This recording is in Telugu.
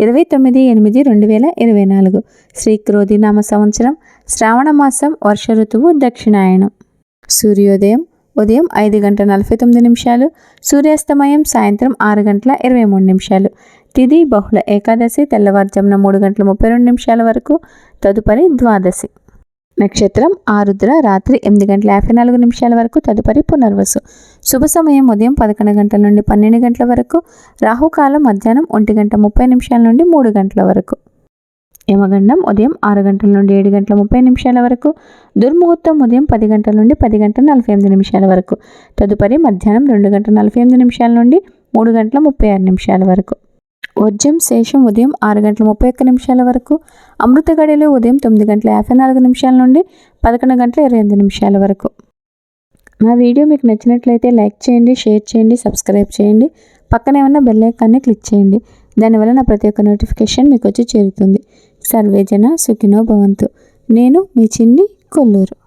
ఇరవై తొమ్మిది ఎనిమిది రెండు వేల ఇరవై నాలుగు. శ్రీ క్రోధినామ సంవత్సరం శ్రావణ మాసం వర్ష ఋతువు దక్షిణాయనం. సూర్యోదయం ఉదయం ఐదు గంటల నలభై తొమ్మిది నిమిషాలు సూర్యాస్తమయం సాయంత్రం ఆరు గంటల ఇరవై మూడు నిమిషాలు. తిది బహుళ ఏకాదశి తెల్లవారుజామున మూడు గంటల ముప్పై రెండు నిమిషాల వరకు తదుపరి ద్వాదశి. నక్షత్రం ఆరుద్ర రాత్రి ఎనిమిది గంటల యాభై నాలుగు నిమిషాల వరకు తదుపరి పునర్వసు. శుభ సమయం ఉదయం పదకొండు గంటల నుండి పన్నెండు గంటల వరకు రాహుకాలం మధ్యాహ్నం ఒంటి గంట ముప్పై నిమిషాల నుండి మూడు గంటల వరకు. యమగండం ఉదయం ఆరు గంటల నుండి ఏడు గంటల ముప్పై నిమిషాల వరకు దుర్ముహూర్తం ఉదయం పది గంటల నుండి పది గంటల నలభై ఎనిమిది నిమిషాల వరకు తదుపరి మధ్యాహ్నం రెండు గంటల నలభై ఎనిమిది నిమిషాల నుండి మూడు గంటల ముప్పై ఆరు నిమిషాల వరకు. వర్జం శేషం ఉదయం ఆరు గంటల ముప్పై ఒక్క నిమిషాల వరకు అమృత గడియలు ఉదయం తొమ్మిది గంటల యాభై నాలుగు నిమిషాల నుండి పదకొండు గంటల ఇరవై ఎనిమిది నిమిషాల వరకు. నా వీడియో మీకు నచ్చినట్లయితే లైక్ చేయండి షేర్ చేయండి సబ్స్క్రైబ్ చేయండి. పక్కనే ఉన్న బెల్ ఐకాన్ని క్లిక్ చేయండి. దానివల్ల నా ప్రతి ఒక్క నోటిఫికేషన్ మీకు వచ్చి చేరుతుంది. సర్వేజన సుఖినో భవంతు. నేను మీ చిన్ని కొల్లూరు.